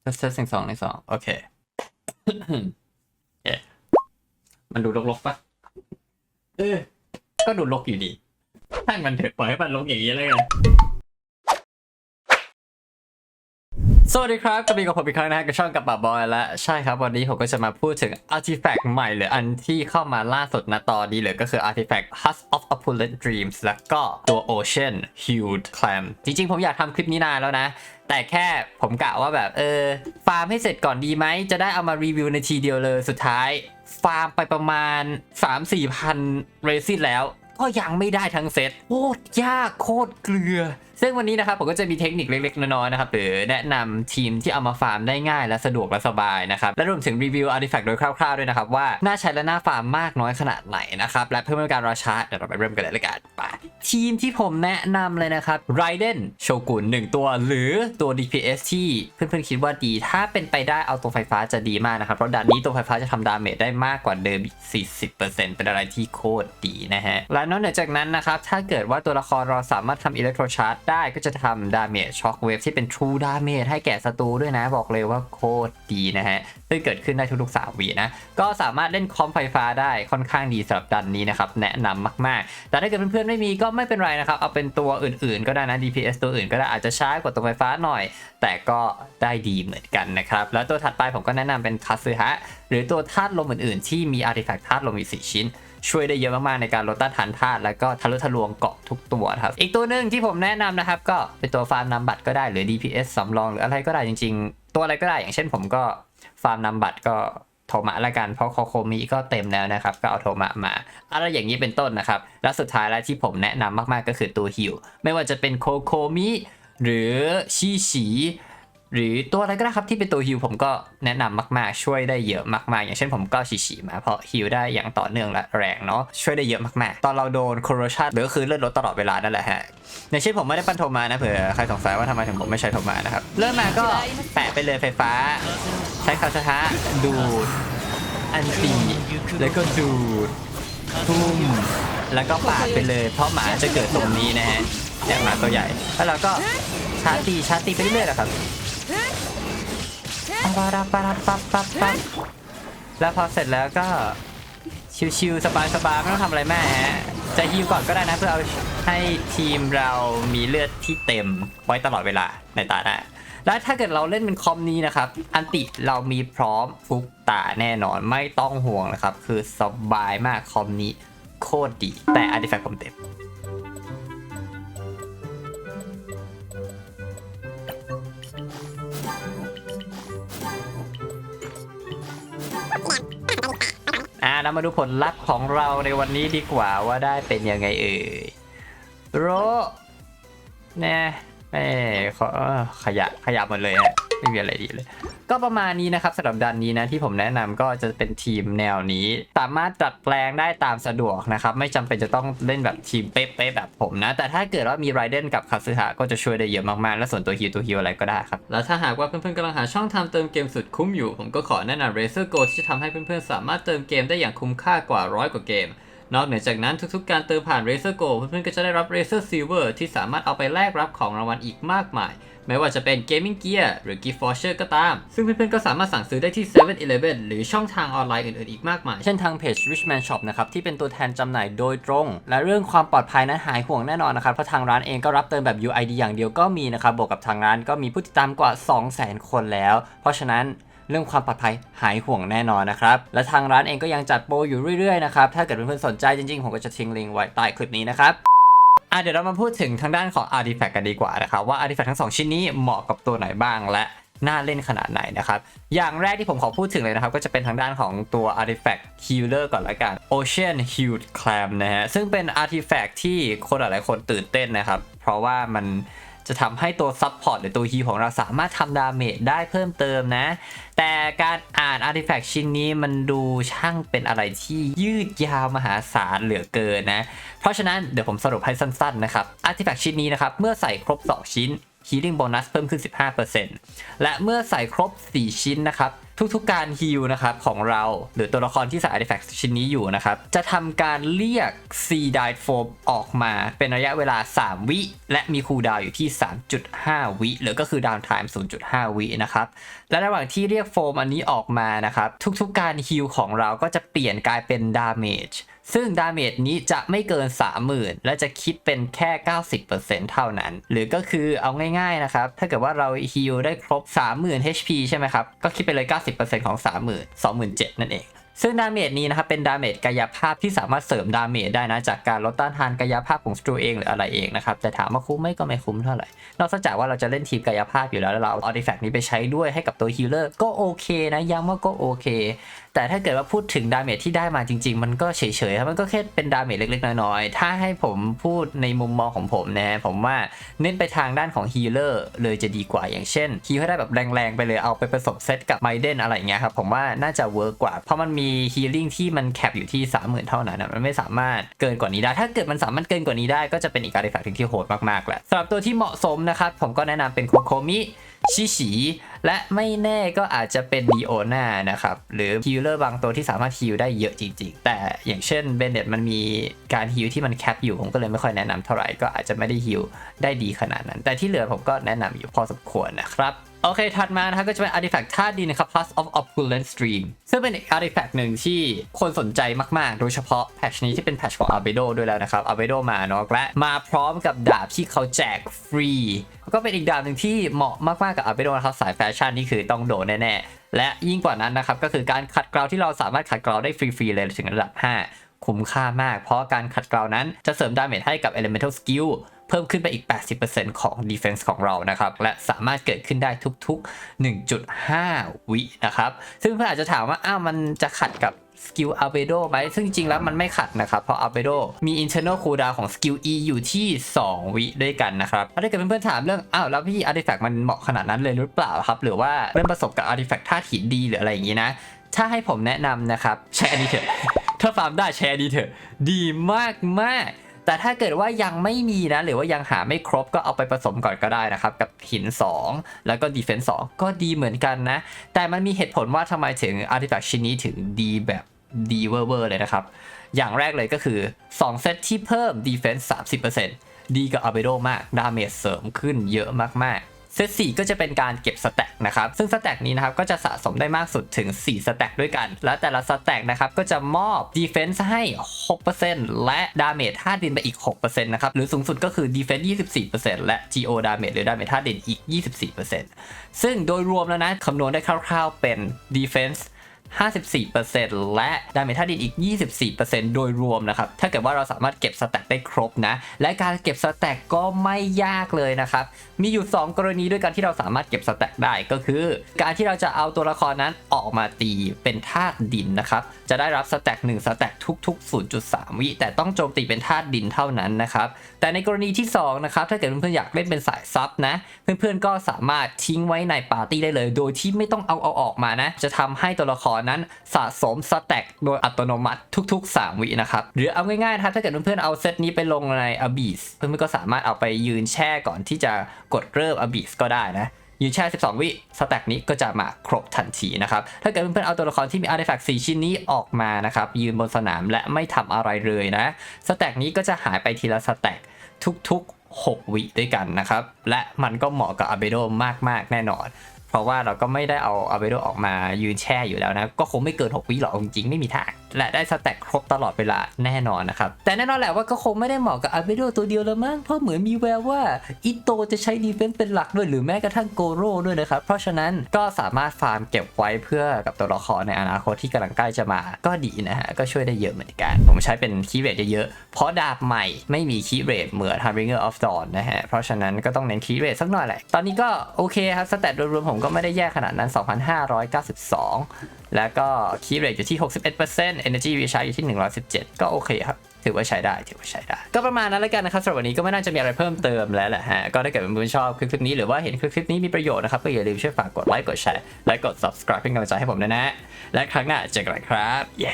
เทสเทสหนึ่งสองในสองโอเคเอ๊มันดูลกๆปะเออก็ดูลกอยู่ดีถ้ามันเถอะปล่อยให้มันลกอย่างนี้เลยกัน สวัสดีครับกลับมากับผมอีกครั้งนะฮะกับช่องกับป่าบอยและใช่ครับ วันนี้ผมก็จะมาพูดถึงอาร์ติแฟกต์ใหม่หรืออันที่เข้ามาล่าสุดนะตอนนี้เลยก็คืออาร์ติแฟกต์ Husk of Opulent Dreams แล้วก็ตัว Ocean Hued Clam จริงๆ ผมอยากทำคลิปนี้นานแล้วนะ แต่แค่ผมกะว่าแบบเออ ฟาร์มให้เสร็จก่อนดีไหม จะได้เอามารีวิวในทีเดียวเลยสุดท้าย ฟาร์มไปประมาณ 3-4พันเรซินแล้ว ก็ยังไม่ได้ทั้งเซตโคตรยากโคตรเกลือ ซึ่งวันนี้นะครับผมก็จะมีเทคนิคเล็กๆ น้อยๆนะครับหรือแนะนำทีมที่เอามาฟาร์มได้ง่ายและสะดวกและสบายนะครับและรวมถึงรีวิวอาร์ติแฟกต์โดยคร่าวๆด้วยนะครับว่าน่าใช้และน่าฟาร์มมากน้อยขนาดไหนนะครับและเพื่อไม่ให้การรอช้าเดี๋ยวเราไปเริ่มกันเลยละกันไปทีมที่ผมแนะนำเลยนะครับไรเดนโชกุน1ตัว หรือตัว DPS ที่เพื่อนๆคิดว่าดี ถ้าเป็นไปได้เอาตัวไฟฟ้าจะดีมากนะครับเพราะด่านนี้ตัวไฟฟ้าจะทำดาเมจได้มากกว่าเดิมอีก40%เป็นอะไรที่โคตรดีนะฮะและนอกเหนือจากนั้นนะครับถ้าเกิดว่าตัวละครเราสามารถทำอิเล็กโทรชาร์จได้ก็จะทำดาเมจช็อคเวฟที่เป็น True Damage ให้แก่ศัตรูด้วยนะ บอกเลยว่าโคตรดีนะฮะ ซึ่งเกิดขึ้นได้ทุกๆ3วีนะ ก็สามารถเล่นคอมไฟฟ้าได้ค่อนข้างดีสำหรับดันนี้นะครับ แนะนำมากๆ แต่ถ้าเกิดเพื่อนๆไม่มีก็ไม่เป็นไรนะครับ เอาเป็นตัวอื่นๆ ก็ได้นะ DPS ตัวอื่นก็ได้อาจจะช้ากว่าตัวไฟฟ้าหน่อย แต่ก็ได้ดีเหมือนกันนะครับ แล้วตัวถัดไปผมก็แนะนำเป็นคาซึฮะหรือตัวธาตุลมอื่นๆ ที่มีอาร์ติแฟกต์ธาตุลมอีก4ชิ้น ช่วยได้เยอะมากๆในการลดต้านทานธาตุแล้วก็ทะลุทะลวงเกาะทุกตัวครับ อีกตัวหนึ่งที่ผมแนะนำนะครับ ก็เป็นตัวฟาร์มนำบัตรก็ได้หรือ DPS สำรองหรืออะไรก็ได้จริง ๆ ตัวอะไรก็ได้อย่างเช่นผมก็ฟาร์มนำบัตรก็โทมะละกันเพราะโคโคมิก็เต็มแล้วนะครับ ก็เอาโทมะมาอะไรอย่างนี้เป็นต้นนะครับ และสุดท้ายแล้วที่ผมแนะนำมากๆก็คือตัวฮิวไม่ว่าจะเป็นโคโคมิหรือชีฉี หรือตัวอะไรก็ได้ครับที่เป็นตัวฮิวผมก็แนะนำมากๆ ช่วยได้เยอะมากๆ อย่างเช่นผมก็ฉีฉีมาเพราะฮิวได้อย่างต่อเนื่องและแรงเนาะช่วยได้เยอะมากๆ ตอนเราโดนโคโรชันหรือคือเลือดลดตลอดเวลานั่นแหละฮะในเช่นผมไม่ได้ปั้นโทมานะเผื่อใครสงสัยว่าทำไมถึงผมไม่ใช้โทมานะครับเริ่มมาก็แปะไปเลยไฟฟ้า ใช้คาชะทะดูดอันตีแล้วก็ดูดทุ่มแล้วก็ปาดไปเลย เพราะหมาจะเกิดตรงนี้นะฮะอย่งหมาตัวใหญ่แล้วเราก็ชาร์ตีชาร์ตีไปเรื่อยๆแหละครับ ปาราปาราปับปับปับแล้วพอเสร็จแล้วก็ชิวๆสบายๆไม่ต้องทำอะไรแม่ฮะจะฮิวก่อนก็ได้นะเพื่อเอาให้ทีมเรามีเลือดที่เต็มไว้ตลอดเวลาในตาหน้าแล้วถ้าเกิดเราเล่นเป็นคอมนี้นะครับ อันติเรามีพร้อมฟุกตาแน่นอนไม่ต้องห่วงนะครับ คือสบายมากคอมนี้โคตรดี แต่อาร์ติแฟกต์ผมเต็ม เรามาดูผลลัพธ์ของเราในวันนี้ดีกว่าว่าได้เป็นยังไงเอ่ยโรแน่แม่ขอเอ้อขยะขยะหมดเลยฮะ ไม่มีอะไรดีเลย ก็ประมาณนี้นะครับสำหรับดันนี้นะที่ผมแนะนำก็จะเป็นทีมแนวนี้ สามารถดัดแปลงได้ตามสะดวกนะครับ ไม่จำเป็นจะต้องเล่นแบบทีมเป๊ะๆแบบผมนะ แต่ถ้าเกิดว่ามีไรเดนกับคาซึฮะก็จะช่วยได้เยอะมากๆ และส่วนตัวฮิวตัวฮิวอะไรก็ได้ครับ แล้วถ้าหากว่าเพื่อนๆกำลังหาช่องทาเติมเกมสุดคุ้มอยู่ ผมก็ขอแนะนำ Razer Go ที่จะทำให้เพื่อนๆสามารถเติมเกมได้อย่างคุ้มค่ากว่าร้อยกว่าเกม นอกเหนือจากนั้นทุกๆ การเติมผ่าน Razer Go เพื่อนๆ ก็จะได้รับ Razer Silver ที่สามารถเอาไปแลกรับของรางวัลอีกมากมาย ไม่ว่าจะเป็น Gaming Gear หรือ Gift Voucher ก็ตาม ซึ่งเพื่อนๆ ก็สามารถสั่งซื้อได้ที่ 7-Eleven หรือช่องทางออนไลน์อื่นๆ อีกมากมาย เช่นทางเพจ Richman Shop นะครับ ที่เป็นตัวแทนจำหน่ายโดยตรง และเรื่องความปลอดภัยนั้นหายห่วงแน่นอนนะครับ เพราะทางร้านเองก็รับเติมแบบ UID อย่างเดียวก็มีนะครับบวกกับทางร้านก็มีผู้ติดตามกว่า 200,000 คนแล้ว เพราะฉะนั้น เรื่องความปลอดภัยหายห่วงแน่นอนนะครับ และทางร้านเองก็ยังจัดโปรอยู่เรื่อยๆนะครับ ถ้าเกิดเพื่อนๆสนใจจริงๆ ผมก็จะทิ้งลิงก์ไว้ใต้คลิปนี้นะครับอะเดี๋ยวเรามาพูดถึงทางด้านของ Artifact กันดีกว่านะครับว่า Artifact ทั้ง 2 ชิ้นนี้เหมาะกับตัวไหนบ้างและน่าเล่นขนาดไหนนะครับ อย่างแรกที่ผมขอพูดถึงเลยนะครับ ก็จะเป็นทางด้านของตัว Artifact Healer ก่อนละกัน Ocean Hued Clam นะฮะ ซึ่งเป็น Artifact ที่คนหลายๆคนตื่นเต้นนะครับ เพราะว่ามัน จะทำให้ตัวซับพอร์ตหรือตัวฮีของเราสามารถทำดาเมจได้เพิ่มเติมนะ แต่การอ่านอาร์ติแฟกต์ชิ้นนี้มันดูช่างเป็นอะไรที่ยืดยาวมหาศาลเหลือเกินนะ เพราะฉะนั้นเดี๋ยวผมสรุปให้สั้นๆนะครับอาร์ติแฟกต์ชิ้นนี้นะครับ เมื่อใส่ครบ 2 ชิ้นฮีลิ่งโบนัสเพิ่มขึ้น 15%และเมื่อใส่ครบ 4 ชิ้นนะครับ ทุกๆการฮิลนะครับของเราหรือตัวละครที่ใส่ artifact ชิ้นนี้อยู่นะครับ จะทำการเรียก C die foam ออกมาเป็นระยะเวลา 3 วิ และมีคูลดาวอยู่ที่ 3.5 วิหรือก็คือ down time 0.5 วินะครับ และระหว่างที่เรียกโฟมอันนี้ออกมานะครับ ทุกๆการฮิลของเราก็จะเปลี่ยนกลายเป็นดาเมจ ซึ่งดาเมจนี้จะไม่เกิน 30,000 และจะคิดเป็นแค่ 90%เท่านั้น หรือก็คือเอาง่ายๆนะครับ ถ้าเกิดว่าเราฮิลได้ครบ 30,000 HP ใช่ไหมครับ ก็คิดไปเลย 90%ของ 30,000 27,000 นั่นเอง ซึ่งดาเมจนี้นะครับเป็นดาเมจกายภาพที่สามารถเสริมดาเมจได้นะจากการลดต้านทานกายภาพของสตรูเองหรืออะไรเองนะครับแต่ถามว่าคุ้มไหมก็ไม่คุ้มเท่าไหร่ นอกจากว่าเราจะเล่นทีมกายภาพอยู่แล้วแล้วเราเอาอร์ติแฟกต์นี้ไปใช้ด้วยให้กับตัวฮีลเลอร์ก็โอเคนะย้ำว่าก็โอเค แต่ถ้าเกิดว่าพูดถึงดาเมจที่ได้มาจริง ๆ มันก็เฉยๆครับมันก็แค่เป็นดาเมจเล็กๆน้อยๆถ้าให้ผมพูดในมุมมองของผมนะผมว่าเน้นไปทางด้านของฮีลเลอร์เลยจะดีกว่าอย่างเช่นฮีลให้ได้แบบแรงๆไปเลยเอาไปผสมเซตกับไมเดนอะไรเงี้ยครับผมว่าน่าจะเวิร์กกว่าเพราะมันมีฮีลิ่งที่มันแคปอยู่ที่ 30,000 เท่านั้นนะมันไม่สามารถเกินกว่านี้ได้ ถ้าเกิดมันสามารถเกินกว่านี้ได้ก็จะเป็นอีกการดิแฟกที่โหดมากๆแหละสำหรับตัวที่เหมาะสมนะครับผมก็แนะนำเป็นโคโคมิชิฉีและไม่แน่ก็อาจจะเป็นดีโอน่านะครับ หรือฮิลเลอร์บางตัวที่สามารถฮิลได้เยอะจริงๆ แต่อย่างเช่นเบนเน็ตมันมีการฮิลที่มันแคปอยู่ ผมก็เลยไม่ค่อยแนะนำเท่าไหร่ก็อาจจะไม่ได้ฮิลได้ดีขนาดนั้น แต่ที่เหลือผมก็แนะนำอยู่พอสมควรนะครับ โอเค ถัดมานะครับก็จะเป็น artifact ธาตุดินนะครับ plus of opulent stream ซึ่งเป็นอีก artifact หนึ่งที่คนสนใจมากๆ โดยเฉพาะแพชนี้ที่เป็นแพชของ Albedo ด้วยแล้วนะครับ Albedo มาเนาะและมาพร้อมกับดาบที่เขาแจกฟรี ก็เป็นอีกดาบหนึ่งที่เหมาะมาก ๆ กับ Albedo นะครับสายแฟชั่นนี่คือต้องโดนแน่ ๆ และยิ่งกว่านั้นนะครับก็คือการขัดเกลาที่เราสามารถขัดเกลาได้ฟรี ๆ เลยถึงระดับ 5 คุ้มค่ามาก เพราะการขัดเกลานั้นจะเสริมดาเมจให้กับ elemental skill เพิ่มขึ้นไปอีก 80%ของ defense ของเรานะครับ และสามารถเกิดขึ้นได้ทุกๆ 1.5 วินะครับ ซึ่งเพื่อนอาจจะถามว่า อ้าว มันจะขัดกับสกิล albedo ไหมซึ่งจริงๆแล้วมันไม่ขัดนะครับ เพราะ albedo มี internal cooldown ของสกิล e อยู่ที่ 2 วิด้วยกันนะครับถ้าเกิดเพื่อนๆถามเรื่อง อ้าว แล้วพี่ artifact มันเหมาะขนาดนั้นเลยหรือเปล่าครับ หรือว่าเริ่มประสบกับ artifact ธาตุหินดีหรืออะไรอย่างนี้นะ ถ้าให้ผมแนะนำนะครับใช้อันนี้เถอะ ถ้าฟาร์มได้ใช้อันนี้เถอะ ดีมากมาก แต่ถ้าเกิดว่ายังไม่มีนะ หรือว่ายังหาไม่ครบก็เอาไปผสมก่อนก็ได้นะครับ กับหิน 2 แล้วก็ดีเฟนซ์2ก็ดีเหมือนกันนะ แต่มันมีเหตุผลว่าทำไมถึงอาร์ติแฟกชิ้นนี้ถึงดีแบบดีเวอร์ๆเลยนะครับ อย่างแรกเลยก็คือ 2 เซตที่เพิ่มดีเฟนซ์30%ดีกับอาเบโดมาก ดาเมจเสริมขึ้นเยอะมากๆ เซต4ก็จะเป็นการเก็บสแต็กนะครับซึ่งสแต็กนี้นะครับก็จะสะสมได้มากสุดถึง 4 สแต็กด้วยกัน และแต่ละสแต็กนะครับก็จะมอบ Defense ให้ 6%และดาเมจท่าดินไปอีก 6%นะครับหรือสูงสุดก็คือ Defense 24%และ GO ดาเมจหรือดาเมจท่าดินอีก 24%ซึ่งโดยรวมแล้วนะคำนวณได้คร่าวๆเป็น Defense 54%และดาเมจท่าดินอีก 24%โดยรวมนะครับ ถ้าเกิดว่าเราสามารถเก็บสแต็กได้ครบนะ และการเก็บสแต็กก็ไม่ยากเลยนะครับ มีอยู่ 2 กรณีด้วยกันที่เราสามารถเก็บสแต็กได้ก็คือ การที่เราจะเอาตัวละครนั้นออกมาตีเป็นธาตุดินนะครับ จะได้รับสแต็ก1สแต็กทุก ๆ 0.3 วิ แต่ต้องโจมตีเป็นธาตุดินเท่านั้นนะครับ แต่ในกรณีที่2นะครับ ถ้าเกิดเพื่อนๆอยากเล่นเป็นสายซับนะ เพื่อนๆก็สามารถทิ้งไว้ในปาร์ตี้ได้เลย โดยที่ไม่ต้องเอาเอาออกมานะ จะทำให้ตัวละครนั้นสะสมสแต็กโดยอัตโนมัติทุก ๆ 3 วินะครับ หรือเอาง่ายๆถ้าเกิดเพื่อนๆเอาเซตนี้ไปลงใน Abyss เพื่อนๆก็สามารถเอาไปยืนแช่ก่อนที่จะกดเริ่ม Abyss ก็ได้นะยืนแช่ 12 วิ สแต็กนี้ก็จะมาครบทันทีนะครับ ถ้าเกิดเพื่อนๆเอาตัวละครที่มีอาร์ติแฟกต์4ชิ้นนี้ออกมานะครับ ยืนบนสนามและไม่ทำอะไรเลยนะ สแต็กนี้ก็จะหายไปทีละสแต็กทุกๆ 6 วิด้วยกันนะครับ และมันก็เหมาะกับอาเบโดมากๆ แน่นอน เพราะว่าเราก็ไม่ได้เอาอาเบโดออกมายืนแช่อยู่แล้วนะ ก็คงไม่เกิน 6 วิหรอกจริงๆ ไม่มีทาง และได้สแต็กครบตลอดเวลาแน่นอนนะครับ แต่แน่นอนแหละว่าก็คงไม่ได้เหมาะกับอาเบโดตัวเดียวแล้วมั้งเพราะเหมือนมีแววว่าอิโตจะใช้ดีเฟนส์เป็นหลักด้วยหรือแม้กระทั่งโกโร่ด้วยนะครับ เพราะฉะนั้นก็สามารถฟาร์มเก็บไว้เพื่อกับตัวละครในอนาคตที่กำลังใกล้จะมาก็ดีนะฮะก็ช่วยได้เยอะเหมือนกัน ผมใช้เป็นคีย์เรทเยอะๆเพราะดาบใหม่ไม่มีคีย์เรทเหมือน Harbinger of Dawn นะฮะเพราะฉะนั้นก็ต้องเน้นคีย์เรทสักหน่อยแหละตอนนี้ก็โอเคครับสแตทโดยรวมผมก็ไม่ได้แย่ขนาดนั้น 2,592 แล้วก็คีย์เรทอยู่ที่ 61% Energy Recharge อยู่ที่ 117 ก็โอเคครับ ถือว่าใช้ได้ ถือว่าใช้ได้ ก็ประมาณนั้นแล้วกันนะครับสำหรับวันนี้ก็ไม่น่าจะมีอะไรเพิ่มเติมแล้วแหละฮะ ก็ถ้าเกิดเพื่อนชอบคลิปนี้หรือว่าเห็นคลิปนี้มีประโยชน์นะครับ ก็อย่าลืมช่วยฝากกดไลค์ กดแชร์ และกด subscribe เป็นกำลังใจให้ผมด้วยนะ และครั้งหน้าเจอกันครับ เย้